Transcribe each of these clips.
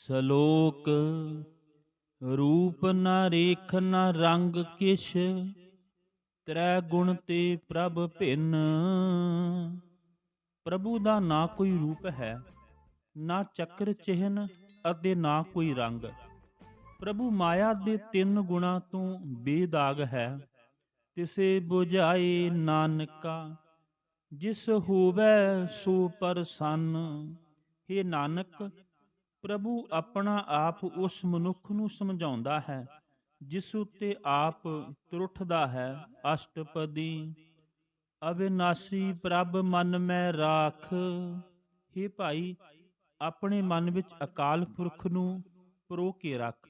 ਸ਼ਲੋਕ, ਰੂਪ ਨਾ ਰੇਖ ਨਾ ਰੰਗ ਕਿਛ, ਤ੍ਰੈ ਗੁਣ ਤੇ ਪ੍ਰਭ ਭਿੰਨ। ਪ੍ਰਭੂ ਦਾ ਨਾ ਕੋਈ ਰੂਪ ਹੈ, ਨਾ ਚੱਕਰ ਚਿਹਨ ਅਤੇ ਨਾ ਕੋਈ ਰੰਗ। ਪ੍ਰਭੂ ਮਾਇਆ ਦੇ ਤਿੰਨ ਗੁਣਾ ਤੋਂ ਬੇਦਾਗ ਹੈ। ਤਿਸੇ 부ਝਾਈ ਨਾਨਕਾ, ਜਿਸ ਹੋਵੇ ਸੋ ਪਰਸੰਨ। हे ਨਾਨਕ, ਪ੍ਰਭੂ ਆਪਣਾ ਆਪ ਉਸ ਮਨੁੱਖ ਨੂੰ ਸਮਝਾਉਂਦਾ ਹੈ, ਜਿਸ ਉਤੇ ਆਪ ਤਰੁੱਠਦਾ ਹੈ, ਅਸ਼ਟਪਦੀ। ਅਵਿਨਾਸੀ ਪ੍ਰਭ ਮਨ ਮੈਂ ਰਾਖ। हे ਭਾਈ ਆਪਣੇ ਮਨ ਵਿੱਚ ਅਕਾਲ ਪੁਰਖ ਨੂੰ ਪਰੋ ਕੇ ਰੱਖ,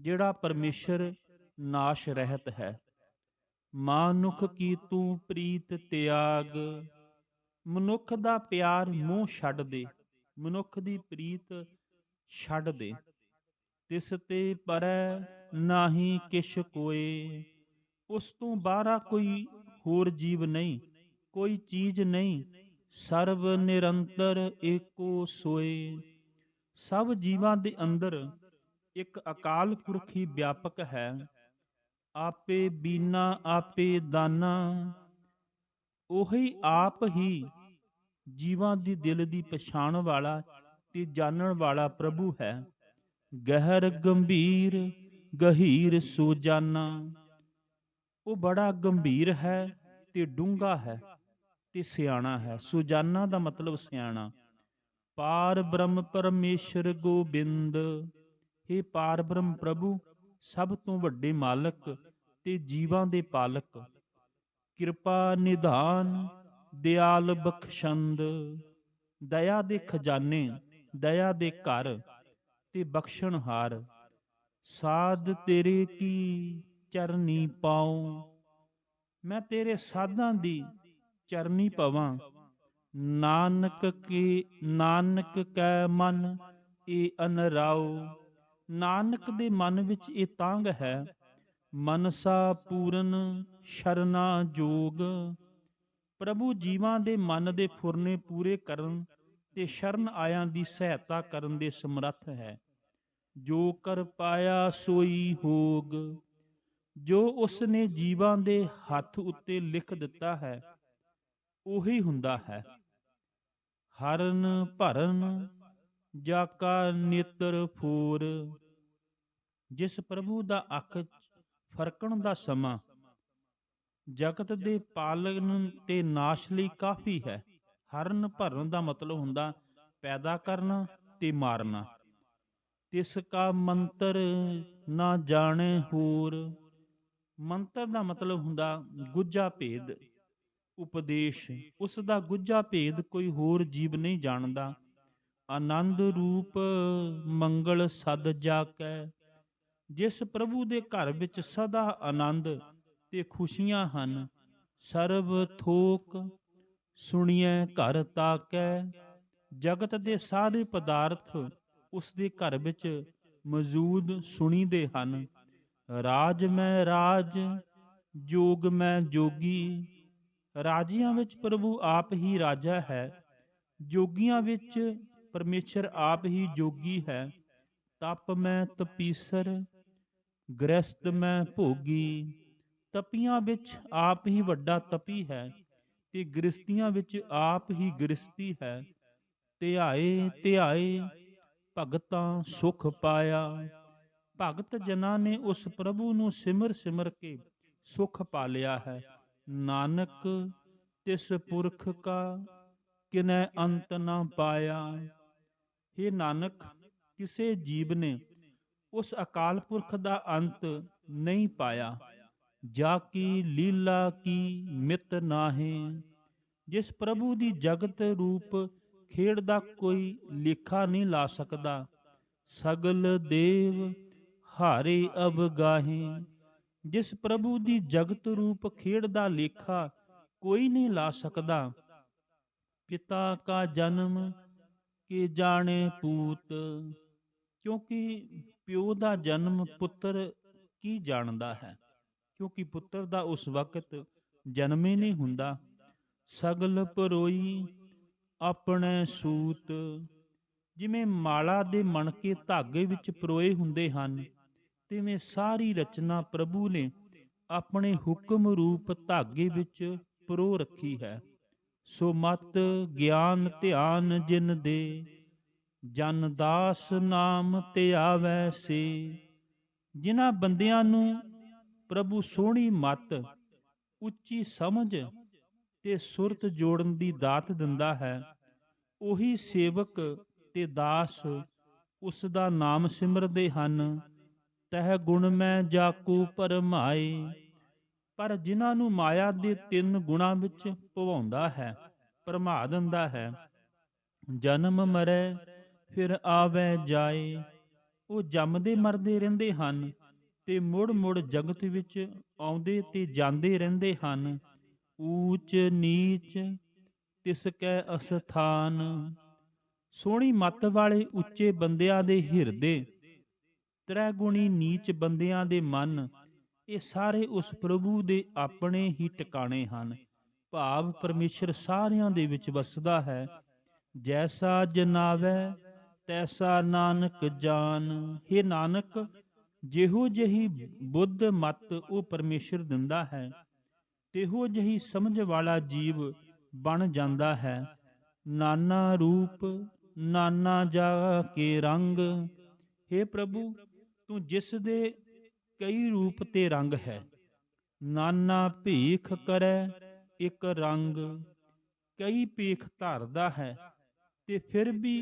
ਜਿਹੜਾ ਪਰਮੇਸ਼ਰ ਨਾਸ਼ ਰਹਿਤ ਹੈ। ਮਾਨੁਖ ਕੀ ਤੂੰ ਪ੍ਰੀਤ ਤਿਆਗ? ਮਨੁੱਖ ਦਾ ਪਿਆਰ ਮੋਹ ਛੱਡ ਦੇ, ਮਨੁੱਖ ਦੀ ਪ੍ਰੀਤ ਛੱਡ ਦੇ। ਤਿਸ ਤੇ ਪਰੈ ਨਾਹੀ ਕਿਛ ਕੋਏ, ਉਸ ਤੋਂ ਬਾਹਰਾ ਕੋਈ ਹੋਰ ਜੀਵ ਨਹੀਂ, ਕੋਈ ਚੀਜ਼ ਨਹੀਂ ਸਰਬ ਨਿਰੰਤਰ ਏਕੋ ਸੋਏ। ਸਭ ਜੀਵਾਂ ਦੇ ਅੰਦਰ ਇੱਕ ਅਕਾਲ ਪੁਰਖ ਹੀ ਵਿਆਪਕ ਹੈ। ਆਪੇ ਬੀਨਾ, ਆਪੇ ਦਾਨਾ, ਉਹੀ ਆਪ ਹੀ ਜੀਵਾਂ ਦੀ ਦਿਲ ਦੀ ਪਛਾਣ ਵਾਲਾ ਤੇ ਜਾਣਨ ਵਾਲਾ ਪ੍ਰਭੂ ਹੈ। ਗਹਿਰ, ਗੰਭੀਰ, ਗਹੀਰ ਸੋ ਜਾਨਾ ਉਹ ਬੜਾ ਗੰਭੀਰ ਹੈ ਤੇ ਡੂੰਘਾ ਹੈ। ਤੇ ਸਿਆਣਾ ਹੈ। ਸੁਜਾਨਾ ਦਾ ਮਤਲਬ ਸਿਆਣਾ। ਪਾਰ ਬ੍ਰਹਮ ਪਰਮੇਸ਼ਰ ਗੋਬਿੰਦ। हे ਪਾਰ ਬ੍ਰਹਮ ਪ੍ਰਭੂ, ਸਭ ਤੋਂ ਵੱਡੇ ਮਾਲਕ ਤੇ ਜੀਵਾਂ ਦੇ ਪਾਲਕ। ਕਿਰਪਾ, ਨਿਧਾਨ, ਦਿਆਲ ਬਖਸ਼ੰਦ। ਦਇਆ ਦੇ ਖਜ਼ਾਨੇ, ਦਇਆ ਦੇ ਘਰ ਤੇ ਬਖਸ਼ਣਹਾਰ ਸਾਧ ਤੇਰੇ ਕੀ ਚਰਨੀ ਪਾਉ। ਮੈਂ ਤੇਰੇ ਸਾਧਾਂ ਦੀ ਚਰਨੀ ਪਵਾਂ। ਨਾਨਕ ਕੀ, ਨਾਨਕ ਕੈ ਮਨ ਇਹ ਅਨਰਾਉ। ਨਾਨਕ ਦੇ ਮਨ ਵਿੱਚ ਇਹ ਤਾਂਗ ਹੈ, ਮਨਸਾ ਪੂਰਨ ਸ਼ਰਨਾ ਜੋਗ। ਪ੍ਰਭੂ ਜੀਵਾਂ ਦੇ ਮਨ ਦੇ ਫੁਰਨੇ ਪੂਰੇ ਕਰਨ ਤੇ ਸ਼ਰਨ ਆਇਆਂ ਦੀ ਸਹਾਇਤਾ ਕਰਨ ਦੇ ਸਮਰੱਥ ਹੈ। ਜੋ ਕਰ ਪਾਇਆ ਸੋਈ ਹੋਗ, ਜੋ ਉਸ ਨੇ ਜੀਵਾਂ ਦੇ ਹੱਥ ਉੱਤੇ ਲਿਖ ਦਿੱਤਾ ਹੈ ਉਹੀ ਹੁੰਦਾ ਹੈ। ਹਰਨ ਭਰਨ ਜਾ ਕਾ ਨੇਤਰ ਫੂਰ। ਜਿਸ ਪ੍ਰਭੂ ਦਾ ਅੱਖ ਫਰਕਣ ਦਾ ਸਮਾਂ, ਜਗਤ ਦੇ ਪਾਲਣ ਤੇ ਨਾਸ਼ ਲਈ ਕਾਫੀ ਹੈ। ਹਰਨ ਭਰਨ ਦਾ ਮਤਲਬ ਹੁੰਦਾ ਪੈਦਾ ਕਰਨਾ ਤੇ ਮਾਰਨਾ। ਤਿਸ ਕਾ ਮੰਤਰ ਨਾ ਜਾਣੇ ਹੋਰ। ਮੰਤਰ ਦਾ ਮਤਲਬ ਹੁੰਦਾ ਗੁੱਜਾ ਭੇਦ। ਉਪਦੇਸ਼, ਉਸ ਦਾ ਗੁੱਜਾ ਭੇਦ ਕੋਈ ਹੋਰ ਜੀਵ ਨਹੀਂ ਜਾਣਦਾ। ਆਨੰਦ ਰੂਪ ਮੰਗਲ ਸਦ ਜਾ ਜਿਸ ਪ੍ਰਭੂ ਦੇ ਘਰ ਵਿੱਚ ਸਦਾ ਆਨੰਦ ਤੇ ਖੁਸ਼ੀਆਂ ਹਨ, ਸਰਬ ਥੋਕ ਸੁਣੀਐ ਘਰ ਤਾਕੈ। ਜਗਤ ਦੇ ਸਾਰੇ ਪਦਾਰਥ ਉਸ ਦੇ ਘਰ ਵਿੱਚ ਮੌਜੂਦ ਸੁਣੀਦੇ ਹਨ। ਰਾਜ ਮੈਂ ਰਾਜ, ਜੋਗ ਮੈਂ ਜੋਗੀ ਰਾਜਿਆਂ ਵਿੱਚ ਪ੍ਰਭੂ ਆਪ ਹੀ ਰਾਜਾ ਹੈ, ਜੋਗੀਆਂ ਵਿੱਚ ਪਰਮੇਸ਼ਰ ਆਪ ਹੀ ਜੋਗੀ ਹੈ। ਤਪ ਮੈਂ ਤਪੀਸਰ, ਗ੍ਰਸਤ ਮੈਂ ਭੋਗੀ। ਤਪੀਆਂ ਵਿੱਚ ਆਪ ਹੀ ਵੱਡਾ ਤਪੀ ਹੈ ਤੇ ਗ੍ਰਸਤੀਆਂ ਵਿੱਚ ਆਪ ਹੀ ਗ੍ਰਸਤੀ ਹੈ। ਧਿਆਏ ਧਿਆਏ, ਭਗਤਾਂ ਸੁਖ ਪਾਇਆ। ਭਗਤ ਜਨਾਂ ਨੇ ਉਸ ਪ੍ਰਭੂ ਨੂੰ ਸਿਮਰ ਸਿਮਰ ਕੇ ਸੁਖ ਪਾ ਲਿਆ ਹੈ। ਨਾਨਕ, ਤਿਸ ਪੁਰਖ ਕਾ ਕਿਨੈ ਅੰਤ ਨਾ ਪਾਇਆ। हे ਨਾਨਕ, ਕਿਸੇ ਜੀਵ ਨੇ ਉਸ ਅਕਾਲ ਪੁਰਖ ਦਾ ਅੰਤ ਨਹੀਂ ਪਾਇਆ। ਜਾ ਕੀ ਲੀਲਾ ਕੀ ਮਿਤ ਨਾਹੀ। ਜਿਸ ਪ੍ਰਭੂ ਦੀ ਜਗਤ ਰੂਪ ਖੇਡ ਦਾ ਕੋਈ ਲੇਖਾ ਨਹੀਂ ਲਾ ਸਕਦਾ, ਸਗਲ ਦੇਵ ਹਾਰੇ ਅਬ ਅਵਗਾਹੇ। ਜਿਸ ਪ੍ਰਭੂ ਦੀ ਜਗਤ ਰੂਪ ਖੇਡ ਦਾ ਲੇਖਾ ਕੋਈ ਨਹੀਂ ਲਾ ਸਕਦਾ। ਪਿਤਾ ਕਾ ਜਨਮ ਕੇ ਜਾਣੇ ਪੂਤ, ਕਿਉਂਕਿ ਪਿਓ ਦਾ ਜਨਮ ਪੁੱਤਰ ਕੀ ਜਾਣਦਾ ਹੈ? ਕਿਉਂਕਿ ਪੁੱਤਰ ਦਾ ਉਸ ਵਕਤ ਜਨਮ ਹੀ ਨਹੀਂ ਹੁੰਦਾ। ਸਗਲ ਪਰੋਈ ਆਪਣੇ ਸੂਤ, ਜਿਵੇਂ ਮਾਲਾ ਦੇ ਮਣਕੇ ਧਾਗੇ ਵਿੱਚ ਪਰੋਏ ਹੁੰਦੇ ਹਨ। ਤਿਵੇਂ ਸਾਰੀ ਰਚਨਾ ਪ੍ਰਭੂ ਨੇ ਆਪਣੇ ਹੁਕਮ ਰੂਪ ਧਾਗੇ ਵਿੱਚ ਪਰੋ ਰੱਖੀ ਹੈ। ਸੋ ਮਤ ਗਿਆਨ ਧਿਆਨ ਜਿਨ ਦੇ, ਜਨ ਦਾਸ ਨਾਮ ਤੇ ਆਵੈ ਸੇ। ਜਿਨ੍ਹਾਂ ਬੰਦਿਆਂ ਨੂੰ ਪ੍ਰਭੂ ਸੋਹਣੀ ਮਤ, ਉੱਚੀ ਸਮਝ ਤੇ ਸੁਰਤ ਜੋੜਨ ਦੀ ਦਾਤ ਦਿੰਦਾ ਹੈ, ਉਹੀ ਸੇਵਕ ਤੇ ਦਾਸ ਉਸ ਦਾ ਨਾਮ ਸਿਮਰਦੇ ਹਨ। ਤਹ ਗੁਣ ਮੈਂ ਜਾਕੂ ਪਰਮਾਏ ਪਰ ਜਿਨ੍ਹਾਂ ਨੂੰ ਮਾਇਆ ਦੇ ਤਿੰਨ ਗੁਣਾਂ ਵਿੱਚ ਭਵਾਉਂਦਾ ਹੈ, ਭਰਮਾ ਦਿੰਦਾ ਹੈ, ਜਨਮ ਮਰੈ, ਫਿਰ ਆਵੈ ਜਾਏ। ਉਹ ਜੰਮਦੇ ਮਰਦੇ ਰਹਿੰਦੇ ਹਨ ਤੇ ਮੁੜ ਮੁੜ ਜਗਤ ਵਿੱਚ ਆਉਂਦੇ ਤੇ ਜਾਂਦੇ ਰਹਿੰਦੇ ਹਨ। ਊਚ ਨੀਚ ਤਿਸ ਕੈ ਅਸਥਾਨ। ਸੋਹਣੀ ਮੱਤ ਵਾਲੇ ਉੱਚੇ ਬੰਦਿਆਂ ਦੇ ਹਿਰਦੇ ਤ੍ਰੈ ਗੁਣੀ ਨੀਚ ਬੰਦਿਆਂ ਦੇ ਮਨ, ਇਹ ਸਾਰੇ ਉਸ ਪ੍ਰਭੂ ਦੇ ਆਪਣੇ ਹੀ ਟਿਕਾਣੇ ਹਨ। ਭਾਵ ਪਰਮੇਸ਼ਰ ਸਾਰਿਆਂ ਦੇ ਵਿੱਚ ਵਸਦਾ ਹੈ। ਜੈਸਾ ਜਨਾਵੈ, ਤੈਸਾ ਨਾਨਕ ਜਾਨ। हे ਨਾਨਕ, ਜਿਹੋ ਜਹੀ ਬੁੱਧ ਮਤ ਉਹ ਪਰਮੇਸ਼ਰ ਦਿੰਦਾ ਹੈ, ਤੇਹੋ ਜਹੀ ਸਮਝ ਵਾਲਾ ਜੀਵ ਬਣ ਜਾਂਦਾ ਹੈ। ਨਾਨਾ ਰੂਪ, ਨਾਨਾ ਜਾ ਕੇ ਰੰਗ। हे ਪ੍ਰਭੂ ਤੂੰ ਜਿਸ ਦੇ ਕਈ ਰੂਪ ਤੇ ਰੰਗ ਹੈ। ਨਾਨਾ ਭੀਖ ਕਰੈ ਇੱਕ ਰੰਗ, ਕਈ ਭੀਖ ਧਰਦਾ ਹੈ ਤੇ ਫਿਰ ਵੀ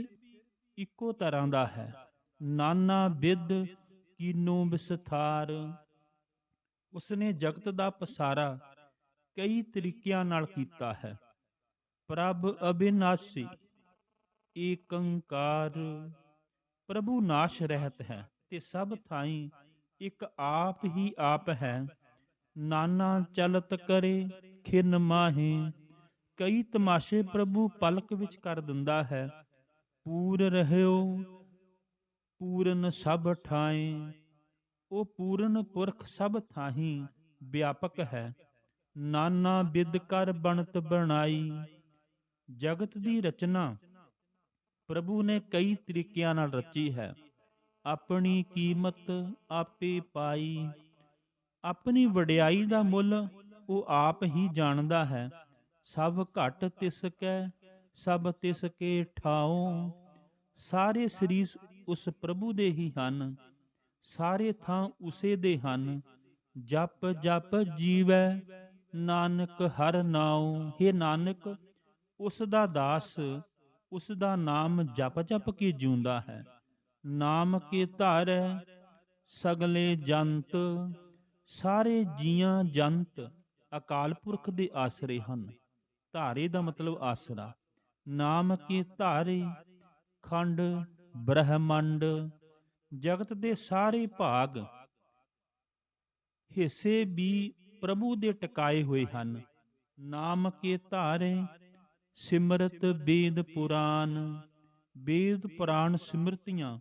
ਇੱਕੋ ਤਰ੍ਹਾਂ ਦਾ ਹੈ। ਨਾਨਾ ਵਿਦ ਕੀਨੋ ਵਿਸਥਾਰ ਉਸਨੇ ਜਗਤ ਦਾ ਪਸਾਰਾ ਕਈ ਤਰੀਕਿਆਂ ਨਾਲ ਕੀਤਾ ਹੈ। ਪ੍ਰਭ ਅਬਿਨਾਸੀ ਏਕੰਕਾਰ, ਪ੍ਰਭੂ ਨਾਸ਼ ਰਹਿਤ ਹੈ। ਤੇ ਸਭ ਥਾਈ ਇੱਕ ਆਪ ਹੀ ਆਪ ਹੈ। ਨਾਨਾ ਚਲਤ ਕਰੇ, ਖਿਨ ਮਾਹੇ। ਕਈ ਤਮਾਸ਼ੇ ਪ੍ਰਭੂ ਪਲਕ ਵਿੱਚ ਕਰ ਦਿੰਦਾ ਹੈ। ਪੂਰ ਰਹਿਓ, ਪੂਰਨ ਸਭ ਠਾਏ। ਉਹ ਪੂਰਨ ਪੁਰਖ ਸਭ ਥਾਹੀ ਵਿਆਪਕ ਹੈ। ਨਾਨਾ ਵਿਦ ਕਰ ਬਣਤ ਬਣਾਈ। ਜਗਤ ਦੀ ਰਚਨਾ ਪ੍ਰਭੂ ਨੇ ਕਈ ਤਰੀਕਿਆਂ ਨਾਲ ਰਚੀ ਹੈ। ਆਪਣੀ ਕੀਮਤ ਆਪੇ ਪਾਈ। ਆਪਣੀ ਵਡਿਆਈ ਦਾ ਮੁੱਲ ਉਹ ਆਪ ਹੀ ਜਾਣਦਾ ਹੈ। ਸਭ ਘਟ ਤਿਸ ਕੈ ਸਭ ਤਿਸ ਕੇ ਠਾਉ। ਸਾਰੇ ਸਰੀਰ ਉਸ ਪ੍ਰਭੂ ਦੇ ਹੀ ਹਨ। ਸਾਰੇ ਥਾਂ ਉਸੇ ਦੇ ਹਨ। ਜਪ ਜਪ ਜੀਵੈ, ਨਾਨਕ ਹਰ ਨਾਉ। हे ਨਾਨਕ, ਉਸ ਦਾ ਦਾਸ, ਉਸ ਦਾ ਨਾਮ ਜਪ ਜਪ ਕੇ ਜਿਉਂਦਾ ਹੈ। ਨਾਮ ਕੇ ਧਾਰੈ ਸਗਲੇ ਜੰਤ, ਸਾਰੇ ਜੀਆਂ ਜੰਤ ਅਕਾਲ ਪੁਰਖ ਦੇ ਆਸਰੇ ਹਨ। ਧਾਰੇ ਦਾ ਮਤਲਬ ਆਸਰਾ। ਨਾਮ ਕੇ ਧਾਰੇ, ਖੰਡ, ਬ੍ਰਹਮੰਡ, ਜਗਤ ਦੇ ਸਾਰੇ ਭਾਗ ਹਿੱਸੇ ਵੀ ਪ੍ਰਭੂ ਦੇ ਟਿਕਾਏ ਹੋਏ ਹਨ। ਨਾਮ ਕੇ ਧਾਰੇ, ਸਿਮਰਤ ਵੇਦ ਪੁਰਾਨ ਵੇਦ ਪੁਰਾਨ ਸਿਮਰਤੀਆਂ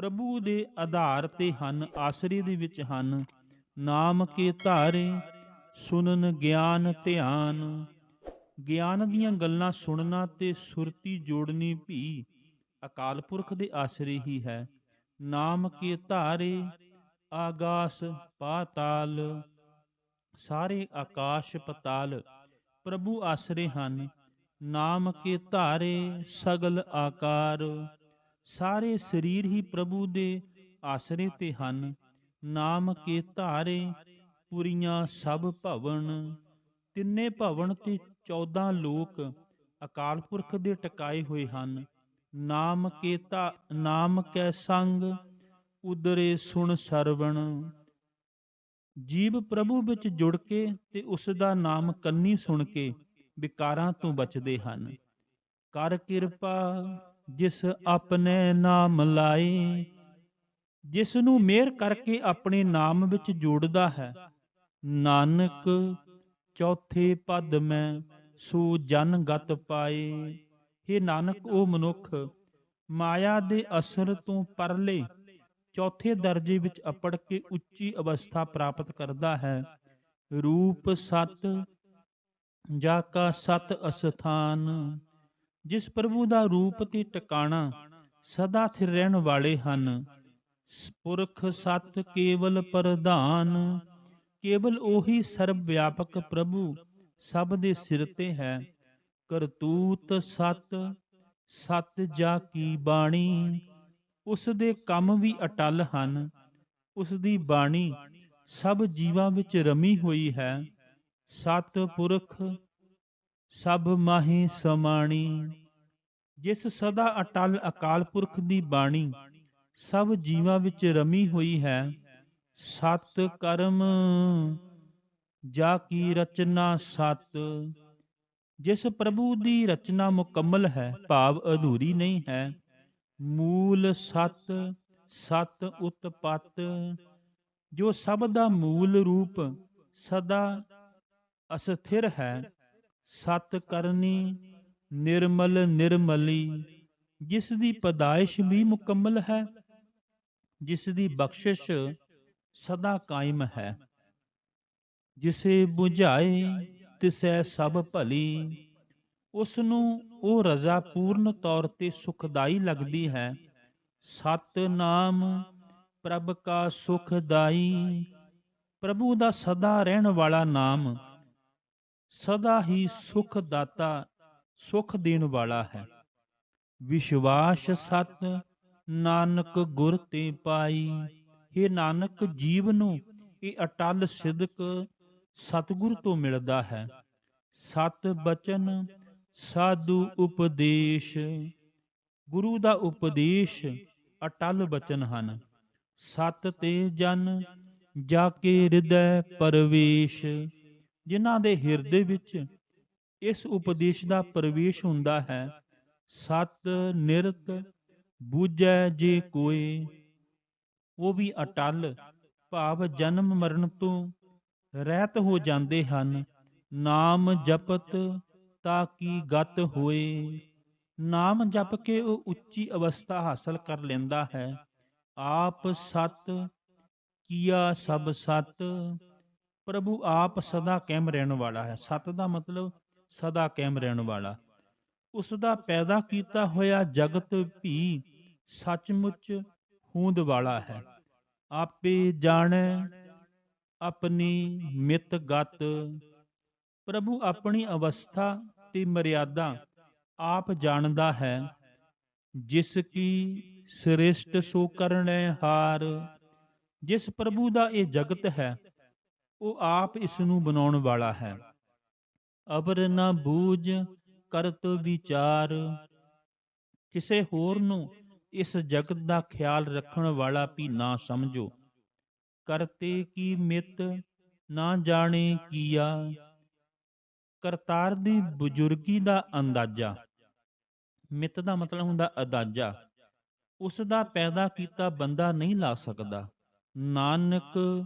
ਪ੍ਰਭੂ ਦੇ ਆਧਾਰ ਤੇ ਹਨ, ਆਸਰੇ ਦੇ ਵਿੱਚ ਹਨ। ਨਾਮ ਕੇ ਧਾਰੇ ਸੁਨਨ ਗਿਆਨ ਧਿਆਨ। ਗਿਆਨ ਦੀਆਂ ਗੱਲਾਂ ਸੁਣਨਾ ਤੇ ਸੁਰਤੀ ਜੋੜਨੀ ਵੀ ਅਕਾਲ ਪੁਰਖ ਦੇ ਆਸਰੇ ਹੀ ਹੈ। ਨਾਮ ਕੇ ਧਾਰੇ, ਆਗਾਸ ਪਾਤਾਲ, ਸਾਰੇ ਆਕਾਸ਼ ਪਤਾਲ ਪ੍ਰਭੂ ਆਸਰੇ ਹਨ। ਨਾਮ ਕੇ ਧਾਰੇ, ਸਗਲ ਆਕਾਰ। ਸਾਰੇ ਸਰੀਰ ਹੀ ਪ੍ਰਭੂ ਦੇ ਆਸਰੇ ਤੇ ਹਨ। ਨਾਮ ਕੇ ਧਾਰੇ ਪੁਰੀਆਂ ਸਭ ਭਵਨ। ਤਿੰਨੇ ਭਵਨ ਤੇ 14 ਲੋਕ ਅਕਾਲ ਪੁਰਖ ਦੇ ਟਿਕਾਏ ਹੋਏ ਹਨ। ਨਾਮ ਕੇ ਤਾ ਨਾਮ ਕੈ ਸੰਗ, ਉਦਰੇ ਸੁਣ ਸਰਵਣ। ਜੀਵ ਪ੍ਰਭੂ ਵਿੱਚ ਜੁੜ ਕੇ ਤੇ ਉਸ ਦਾ ਨਾਮ ਕੰਨੀ ਸੁਣ ਕੇ ਵਿਕਾਰਾਂ ਤੋਂ ਬਚਦੇ ਹਨ। ਕਰ ਕਿਰਪਾ ਜਿਸ ਆਪਣੇ ਨਾਮ ਲਾਏ ਜਿਸ ਨੂੰ ਮਿਹਰ ਕਰਕੇ ਆਪਣੇ ਨਾਮ ਵਿੱਚ ਜੋੜਦਾ ਹੈ। ਨਾਨਕ, ਚੌਥੇ ਪਦ ਮੈਂ ਸੋ ਜਨ ਗਤ ਪਾਏ। हे ਨਾਨਕ, ਉਹ ਮਨੁੱਖ, ਮਾਇਆ ਦੇ ਅਸਰ ਤੋਂ ਪਰਲੇ ਚੌਥੇ ਦਰਜੇ ਵਿੱਚ ਅਪੜ ਕੇ ਉੱਚੀ ਅਵਸਥਾ ਪ੍ਰਾਪਤ ਕਰਦਾ ਹੈ। ਰੂਪ ਸਤ, ਜਾ ਕਾ ਸਤ ਅਸਥਾਨ। ਜਿਸ ਪ੍ਰਭੂ ਦਾ ਰੂਪ ਤੇ ਟਿਕਾਣਾ ਸਦਾ ਸਥਿਰ ਰਹਿਣ ਵਾਲੇ ਹਨ। ਪੁਰਖ ਸਤ ਕੇਵਲ ਪ੍ਰਧਾਨ, ਕੇਵਲ ਉਹੀ ਸਰਬ ਵਿਆਪਕ ਪ੍ਰਭੂ ਸਭ ਦੇ ਸਿਰ ਤੇ ਹੈ। ਕਰਤੂਤ ਸਤ ਸਤ ਜਾ ਕੀ ਬਾਣੀ, ਉਸ ਦੇ ਕੰਮ ਵੀ ਅਟਲ ਹਨ। ਉਸ ਦੀ ਬਾਣੀ ਸਭ ਜੀਵਾਂ ਵਿੱਚ ਰਮੀ ਹੋਈ ਹੈ। ਸਤ ਪੁਰਖ ਸਭ ਮਾਹੀ ਸਮਾਣੀ। ਜਿਸ ਸਦਾ ਅਟਲ ਅਕਾਲ ਪੁਰਖ ਦੀ ਬਾਣੀ, ਸਭ ਜੀਵਾਂ ਵਿੱਚ ਰਮੀ ਹੋਈ ਹੈ। ਸਤ ਕਰਮ, ਜਾ ਕੀ ਰਚਨਾ ਸਤ। ਜਿਸ ਪ੍ਰਭੂ ਦੀ ਰਚਨਾ ਮੁਕੰਮਲ ਹੈ, ਭਾਵ ਅਧੂਰੀ ਨਹੀਂ ਹੈ। ਮੂਲ ਸਤ ਸਤ ਉਤਪਤ। ਜੋ ਸਭ ਦਾ ਮੂਲ ਰੂਪ ਸਦਾ ਅਸਥਿਰ ਹੈ ਸਤ ਕਰਨੀ ਨਿਰਮਲ ਨਿਰਮਲੀ, ਜਿਸ ਦੀ ਪਦਾਇਸ਼ ਵੀ ਮੁਕੰਮਲ ਹੈ, ਜਿਸ ਦੀ ਬਖਸ਼ਿਸ਼ ਸਦਾ ਕਾਇਮ ਹੈ। ਜਿਸੇ 부ਝਾਏ ਤਿਸੈ ਸਭ ਭਲੀ ਉਸ ਨੂੰ ਉਹ ਰਜ਼ਾ ਪੂਰਨ ਤੌਰ ਤੇ ਸੁਖਦਾਈ ਲੱਗਦੀ ਹੈ। ਸਤ ਨਾਮ ਪ੍ਰਭ ਕਾ ਸੁਖਦਾਈ ਪ੍ਰਭੂ ਦਾ ਸਦਾ ਰਹਿਣ ਵਾਲਾ ਨਾਮ ਸਦਾ ਹੀ ਸੁਖ ਦਾਤਾ, ਸੁਖ ਦੇਣ ਵਾਲਾ ਹੈ। ਵਿਸ਼ਵਾਸ ਸਤ, ਨਾਨਕ ਗੁਰ ਤੇ ਪਾਈ। ਇਹ ਨਾਨਕ ਜੀਵ ਨੂੰ ਇਹ ਅਟਲ ਸਿਦਕ ਸਤਿਗੁਰ ਤੋਂ ਮਿਲਦਾ ਹੈ। ਸਤ ਬਚਨ, ਸਾਧੂ ਉਪਦੇਸ਼। ਗੁਰੂ ਦਾ ਉਪਦੇਸ਼ ਅਟਲ ਬਚਨ ਹਨ। ਸਤ ਤੇ ਜਨ ਜਾ ਕੇ ਹਿਰਦੈ ਪਰਵੇਸ਼। ਜਿਨ੍ਹਾਂ ਦੇ ਹਿਰਦੇ ਵਿੱਚ ਇਸ ਉਪਦੇਸ਼ ਦਾ ਪ੍ਰਵੇਸ਼ ਹੁੰਦਾ ਹੈ, ਸਤ ਨਿਰਤ ਬੂਝੈ ਜੇ ਕੋਏ, ਉਹ ਵੀ ਅਟਲ, ਭਾਵ ਜਨਮ ਮਰਨ ਤੋਂ ਰਹਿਤ ਹੋ ਜਾਂਦੇ ਹਨ, ਨਾਮ ਜਪਤ ਤਾਂ ਕੀ ਗਤ ਹੋਏ। ਨਾਮ ਜਪ ਕੇ ਉਹ ਉੱਚੀ ਅਵਸਥਾ ਹਾਸਲ ਕਰ ਲੈਂਦਾ ਹੈ, ਆਪ ਸਤ ਕੀਆ ਸਭ ਸਤ ਪ੍ਰਭੂ ਆਪ ਸਦਾ ਕਾਇਮ ਰਹਿਣ ਵਾਲਾ ਹੈ। ਸਤ ਦਾ ਮਤਲਬ ਸਦਾ ਕਾਇਮ ਰਹਿਣ ਵਾਲਾ। ਉਸ ਦਾ ਪੈਦਾ ਕੀਤਾ ਹੋਇਆ ਜਗਤ ਵੀ ਸੱਚਮੁੱਚ ਹੋਂਦ ਵਾਲਾ ਹੈ। ਆਪੇ ਜਾਣੈ ਆਪਣੀ ਮਿਤ ਗਤ। ਪ੍ਰਭੂ ਆਪਣੀ ਅਵਸਥਾ ਤੇ ਮਰਿਆਦਾ ਆਪ ਜਾਣਦਾ ਹੈ। ਜਿਸ ਕੀ ਸ੍ਰੇਸ਼ਟ ਸੋ ਕਰਨੈ ਹਾਰ। ਜਿਸ ਪ੍ਰਭੂ ਦਾ ਇਹ ਜਗਤ ਹੈ ਉਹ ਆਪ ਇਸ ਨੂੰ ਬਣਾਉਣ ਵਾਲਾ ਹੈ। ਅਬਰ ਨਾ ਬੂਝ ਕਰਤ ਵਿਚਾਰ। ਕਿਸੇ ਹੋਰ ਨੂੰ ਇਸ ਜਗਤ ਦਾ ਖਿਆਲ ਰੱਖਣ ਵਾਲਾ ਵੀ ਨਾ ਸਮਝੋ। ਕਰਤੇ ਕੀ ਮਿਤ ਨਾ ਜਾਣੇ ਕੀਆ। ਕਰਤਾਰ ਦੀ ਬਜ਼ੁਰਗੀ ਦਾ ਅੰਦਾਜ਼ਾ। ਮਿਤ ਦਾ ਮਤਲਬ ਹੁੰਦਾ ਅੰਦਾਜ਼ਾ। ਉਸ ਦਾ ਪੈਦਾ ਕੀਤਾ ਬੰਦਾ ਨਹੀਂ ਲਾ ਸਕਦਾ। ਨਾਨਕ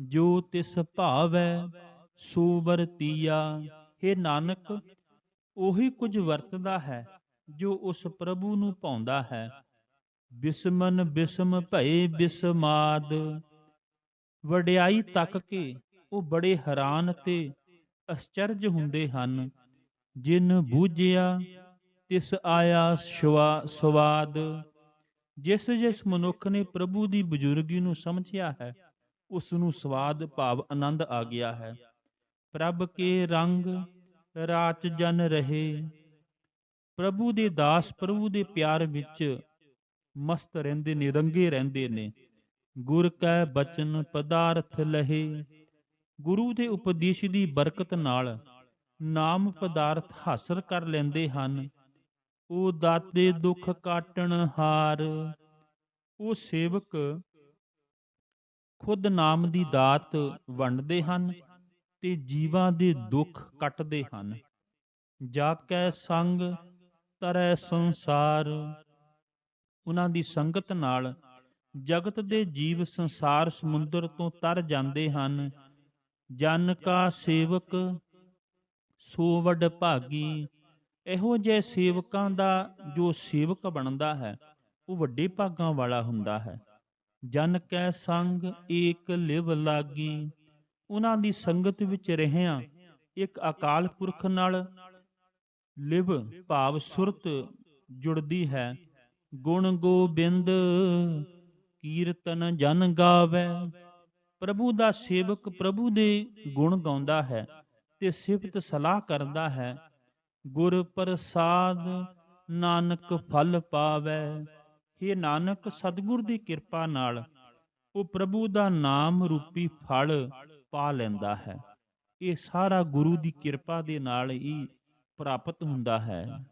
ਜੋ ਤਿਸ ਭਾਵੈ ਸੋ ਵਰਤੀਆ हे ਨਾਨਕ, ਉਹੀ ਕੁਝ ਵਰਤਦਾ ਹੈ ਜੋ ਉਸ ਪ੍ਰਭੂ ਨੂੰ ਪਾਉਂਦਾ ਹੈ। ਬਿਸਮਨ ਬਿਸਮ ਭਏ ਬਿਸਮਾਦ, ਵਡਿਆਈ ਤੱਕ ਕੇ ਉਹ ਬੜੇ ਹੈਰਾਨ ਤੇ ਅਚਰਜ ਹੁੰਦੇ ਹਨ। ਜਿਨ ਬੂਝਿਆ, ਤਿਸ ਆਇਆ ਸ਼ਵਾ ਸਵਾਦ। ਜਿਸ ਜਿਸ ਮਨੁੱਖ ਨੇ ਪ੍ਰਭੂ ਦੀ ਬਜ਼ੁਰਗੀ ਨੂੰ ਸਮਝਿਆ ਹੈ ਉਸ ਨੂੰ ਸਵਾਦ ਭਾਵ ਆਨੰਦ ਆ ਗਿਆ ਹੈ। ਪ੍ਰਭ ਕੇ ਰੰਗ ਰਾਚ ਜਨ ਰਹੇ। ਪ੍ਰਭੂ ਦੇ ਦਾਸ ਪ੍ਰਭੂ ਦੇ ਪਿਆਰ ਵਿੱਚ ਮਸਤ ਰਹਿੰਦੇ ਨੇ, ਰੰਗੇ ਰਹਿੰਦੇ ਨੇ। ਗੁਰ ਕੈ ਬਚਨ ਪਦਾਰਥ ਲਹੇ। ਗੁਰੂ ਦੇ ਉਪਦੇਸ਼ ਦੀ ਬਰਕਤ ਨਾਲ ਨਾਮ ਪਦਾਰਥ ਹਾਸਲ ਕਰ ਲੈਂਦੇ ਹਨ। ਉਹ ਦਾਤੇ ਦੁੱਖ ਕਾਟਣ ਹਾਰ। ਉਹ ਸੇਵਕ ਖੁਦ ਨਾਮ ਦੀ ਦਾਤ ਵੰਡਦੇ ਹਨ ਤੇ ਜੀਵਾਂ ਦੇ ਦੁੱਖ ਕੱਟਦੇ ਹਨ। ਜਾ ਕੈ ਸੰਗ ਤਰੈ ਸੰਸਾਰ। ਉਹਨਾਂ ਦੀ ਸੰਗਤ ਨਾਲ ਜਗਤ ਦੇ ਜੀਵ ਸੰਸਾਰ ਸਮੁੰਦਰ ਤੋਂ ਤਰ ਜਾਂਦੇ ਹਨ। ਜਨ ਕਾ ਸੇਵਕ ਸੋ ਵਡ ਭਾਗੀ। ਇਹੋ ਜਿਹੇ ਸੇਵਕਾਂ ਦਾ ਜੋ ਸੇਵਕ ਬਣਦਾ ਹੈ, ਉਹ ਵੱਡੇ ਭਾਗਾਂ ਵਾਲਾ ਹੁੰਦਾ ਹੈ। ਜਨ ਕੈ ਸੰਗ ਏਕ ਲਿਵ ਲਾਗੀ। ਉਹਨਾਂ ਦੀ ਸੰਗਤ ਵਿੱਚ ਰਹਿਆਂ ਇੱਕ ਅਕਾਲ ਪੁਰਖ ਨਾਲ ਲਿਵ ਭਾਵ ਸੁਰਤ ਜੁੜਦੀ ਹੈ। ਗੁਣ ਗੋਬਿੰਦ ਕੀਰਤਨ ਜਨ ਗਾਵੇ। ਪ੍ਰਭੂ ਦਾ ਸੇਵਕ ਪ੍ਰਭੂ ਦੇ ਗੁਣ ਗਾਉਂਦਾ ਹੈ ਤੇ ਸਿਫਤ ਸਲਾਹ ਕਰਦਾ ਹੈ। ਗੁਰ ਪ੍ਰਸਾਦ ਨਾਨਕ ਫਲ ਪਾਵੇ। हे ਨਾਨਕ, ਸਤਿਗੁਰ ਦੀ ਕਿਰਪਾ ਨਾਲ ਉਹ ਪ੍ਰਭੂ ਦਾ ਨਾਮ ਰੂਪੀ ਫਲ ਪਾ ਲੈਂਦਾ ਹੈ। ਇਹ ਸਾਰਾ ਗੁਰੂ ਦੀ ਕਿਰਪਾ ਦੇ ਨਾਲ ਹੀ ਪ੍ਰਾਪਤ ਹੁੰਦਾ ਹੈ।